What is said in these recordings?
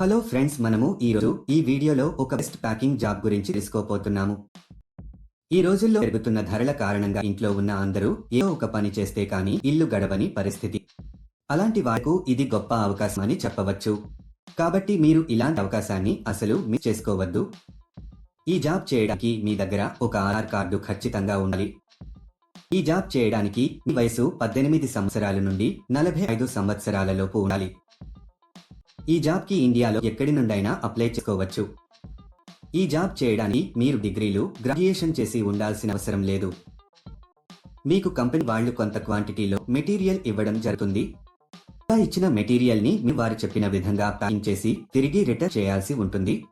Hello friends మనము ఈరోజు ఈ వీడియోలో ఒక బెస్ట్ ప్యాకింగ్ జాబ్ గురించి తెలుసుకోపోతున్నాము ఈ రోజుల్లో పెరుగుతున్న ధరల కారణంగా ఇంట్లో ఉన్న అందరూ ఏదో ఒక పని చేస్తే కానీ ఇల్లు గడవని పరిస్థితి. అలాంటి వారికి ఇది గొప్ప అవకాశం అని చెప్పవచ్చు. కాబట్టి మీరు ఇలాంటి అవకాశాన్ని అసలు మిస్ చేసుకోవద్దు. ఈ జాబ్ చేయడానికి మీ దగ్గర ఒక ఆధార్ కార్డు ఖచ్చితంగా ఉండాలి. ఈ జాబ్ చేయడానికి మీ వయసు పద్దెనిమిది సంవత్సరాల నుండి నలభై ఐదు సంవత్సరాల లోపు ఉండాలి. ఈ జాబ్కి ఇండియాలో ఎక్కడి నుండైనా అప్లై చేసుకోవచ్చు. ఈ జాబ్ చేయడానికి మీరు డిగ్రీలు గ్రాడ్యుయేషన్ చేసి ఉండాల్సిన అవసరం లేదు. మీకు కంపెనీ వాళ్ళు కొంత క్వాంటిటీలో మెటీరియల్ ఇవ్వడం జరుగుతుంది. ఇచ్చిన మెటీరియల్ని వారు చెప్పిన విధంగా ప్యాకింగ్ చేసి తిరిగి రిటర్న్ చేయాల్సి ఉంటుంది.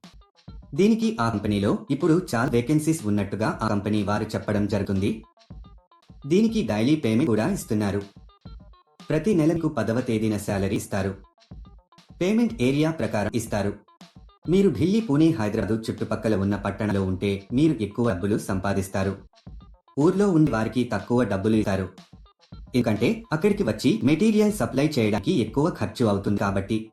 దీనికి ఆ కంపెనీలో ఇప్పుడు చాలా వేకెన్సీస్ ఉన్నట్టుగా ఆ కంపెనీ వారు చెప్పడం జరుగుతుంది. దీనికి డైలీ పేమెంట్ కూడా ఇస్తున్నారు. ప్రతి నెలకు పదవ తేదీన శాలరీ ఇస్తారు. పేమెంట్ ఏరియా ప్రకారం ఇస్తారు. మీరు ఢిల్లీ పూణే హైదరాబాద్ చుట్టుపక్కల ఉన్న పట్టణంలో ఉంటే మీరు ఎక్కువ డబ్బులు సంపాదిస్తారు. ఊర్లో ఉన్న వారికి తక్కువ డబ్బులు ఇస్తారు. ఎందుకంటే అక్కడికి వచ్చి మెటీరియల్ సప్లై చేయడానికి ఎక్కువ ఖర్చు అవుతుంది కాబట్టి.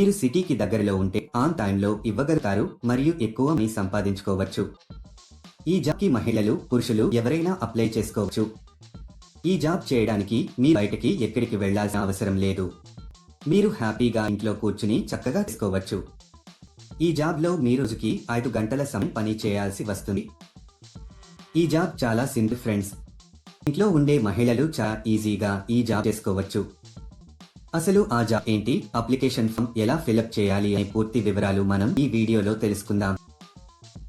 మీరు సిటీకి దగ్గరలో ఉంటే ఆన్ టైంలో ఇవ్వగలుగుతారు మరియు ఎక్కువ మీ సంపాదించుకోవచ్చు. ఈ జాబ్కి మహిళలు పురుషులు ఎవరైనా అప్లై చేసుకోవచ్చు. ఈ జాబ్ చేయడానికి మీ బయటకి ఎక్కడికి వెళ్ళాల్సిన అవసరం లేదు. మీరు హ్యాపీగా ఇంట్లో కూర్చుని చక్కగా తీసుకోవచ్చు. ఈ జాబ్లో మీ రోజుకి ఐదు గంటల సమయం పని చేయాల్సి వస్తుంది. ఈ జాబ్ చాలా సింపుల్ ఫ్రెండ్స్. ఇంట్లో ఉండే మహిళలు చాలా ఈజీగా ఈ జాబ్ చేసుకోవచ్చు. అసలు ఆ జాబ్ ఏంటి? అప్లికేషన్ ఫామ్ ఎలా ఫిలప్ చేయాలి అనే పూర్తి వివరాలు మనం ఈ వీడియోలో తెలుసుకుందాం.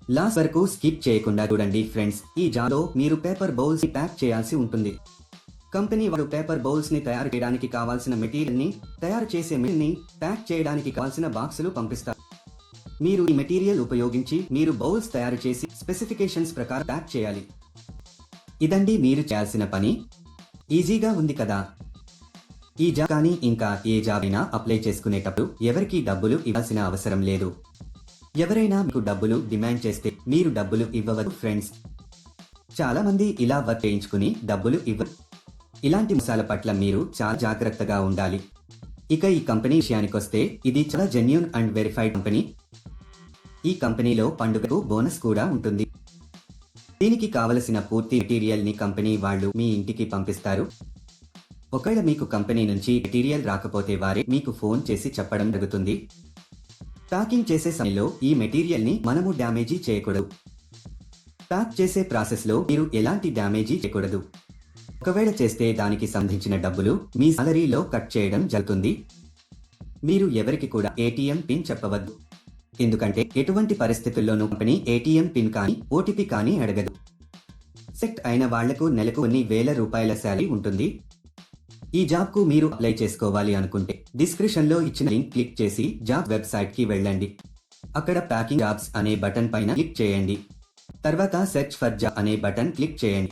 లాస్ట్ వరకు స్కిప్ చేయకుండా చూడండి ఫ్రెండ్స్. ఈ జాబ్లో మీరు పేపర్ బౌల్స్ ప్యాక్ చేయాల్సి ఉంటుంది. కంపెనీ వారు పేపర్ బౌల్స్ని తయారు చేయడానికి కావాల్సిన మెటీరియల్ని తయారు చేసే మిల్ని ప్యాక్ చేయడానికి కావాల్సిన బాక్సులు పంపిస్తారు. మీరు ఈ మెటీరియల్ ఉపయోగించి మీరు బౌల్స్ తయారు చేసి స్పెసిఫికేషన్స్ ప్రకారం ప్యాక్ చేయాలి. ఇదండి మీరు చేయాల్సిన పని. ఈజీగా ఉంది కదా. ఈ జాబ్ కానీ ఇంకా ఏ జాబ్ అయినా అప్లై చేసుకునేటప్పుడు ఎవరికి డబ్బులు ఇవ్వాల్సిన అవసరం లేదు. ఎవరైనా మీకు డబ్బులు డిమాండ్ చేస్తే మీరు డబ్బులు ఇవ్వవద్దు ఫ్రెండ్స్. చాలా మంది ఇలా వర్క్ చేయించుకుని డబ్బులు ఇవ్వరు ఇలాంటి అంశాల పట్ల మీరు చాలా జాగ్రత్తగా ఉండాలి. ఇక ఈ కంపెనీ విషయానికొస్తే ఇది చాలా జెన్యున్ అండ్ వెరిఫైడ్ కంపెనీ ఈ కంపెనీలో పండుగకు బోనస్ కూడా ఉంటుంది. దీనికి కావలసిన పూర్తి మెటీరియల్ని కంపెనీ వాళ్ళు మీ ఇంటికి పంపిస్తారు. ఒకవేళ మీకు కంపెనీ నుంచి మెటీరియల్ రాకపోతే వారే మీకు ఫోన్ చేసి చెప్పడం జరుగుతుంది. ప్యాకింగ్ చేసే సమయంలో ఈ మెటీరియల్ని మనము డ్యామేజీ చేయకూడదు. ప్యాక్ చేసే ప్రాసెస్లో మీరు ఎలాంటి డ్యామేజీ చేయకూడదు. ఒకవేళ చేస్తే దానికి సంబంధించిన డబ్బులు మీ సాలరీలో కట్ చేయడం జరుగుతుంది. మీరు ఎవరికి కూడా ఏటీఎం పిన్ చెప్పవద్దు. ఎందుకంటే ఎటువంటి పరిస్థితుల్లోనూ కంపెనీ ఏటీఎం పిన్ కానీ ఓటీపీ కానీ అడగదు. సెట్ అయిన వాళ్ళకు నెలకు కొన్ని వేల రూపాయల శాలరీ ఉంటుంది. ఈ జాబ్కు మీరు అప్లై చేసుకోవాలి అనుకుంటే డిస్క్రిప్షన్లో ఇచ్చిన లింక్ క్లిక్ చేసి జాబ్ వెబ్సైట్కి వెళ్ళండి. అక్కడ ప్యాకింగ్ జాబ్స్ అనే బటన్ పైన క్లిక్ చేయండి. తర్వాత సెర్చ్ ఫర్ జాబ్ అనే బటన్ క్లిక్ చేయండి.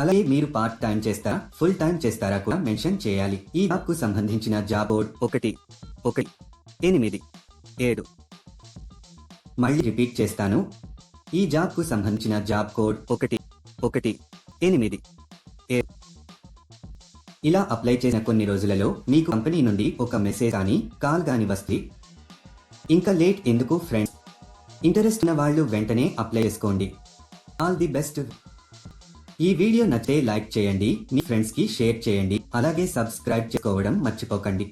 అలాగే మీరు పార్ట్ టైం చేస్తారా ఫుల్ టైం చేస్తారా కూడా మెన్షన్ చేయాలి. ఈ జాబ్కు సంబంధించిన జాబ్ బోర్డ్ ఒకటి ఒకటి ఎనిమిది ఏడు. మళ్ళీ రిపీట్ చేస్తాను. ఈ జాబ్కు సంబంధించిన జాబ్ కోడ్ ఒకటి ఒకటి ఎనిమిది ఇలా అప్లై చేసిన కొన్ని రోజులలో మీకు కంపెనీ నుండి ఒక మెసేజ్ కానీ కాల్ కానీ వస్తే ఇంకా లేట్ ఎందుకు ఫ్రెండ్స్ ఇంటరెస్ట్ ఉన్న వాళ్ళు వెంటనే అప్లై చేసుకోండి. ఆల్ ది బెస్ట్ ఈ వీడియో నచ్చితే లైక్ చేయండి మీ ఫ్రెండ్స్కి షేర్ చేయండి అలాగే సబ్స్క్రైబ్ చేసుకోవడం మర్చిపోకండి.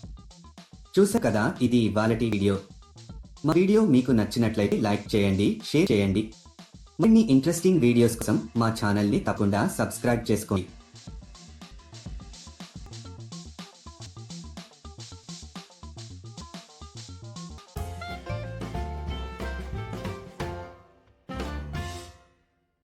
చూసా కదా ఇది ఇవాళటి వీడియో. మా వీడియో మీకు నచ్చినట్లయితే లైక్ చేయండి షేర్ చేయండి. మరిన్ని ఇంట్రెస్టింగ్ వీడియోస్ కోసం మా ఛానల్ని తప్పకుండా సబ్స్క్రైబ్ చేసుకోండి.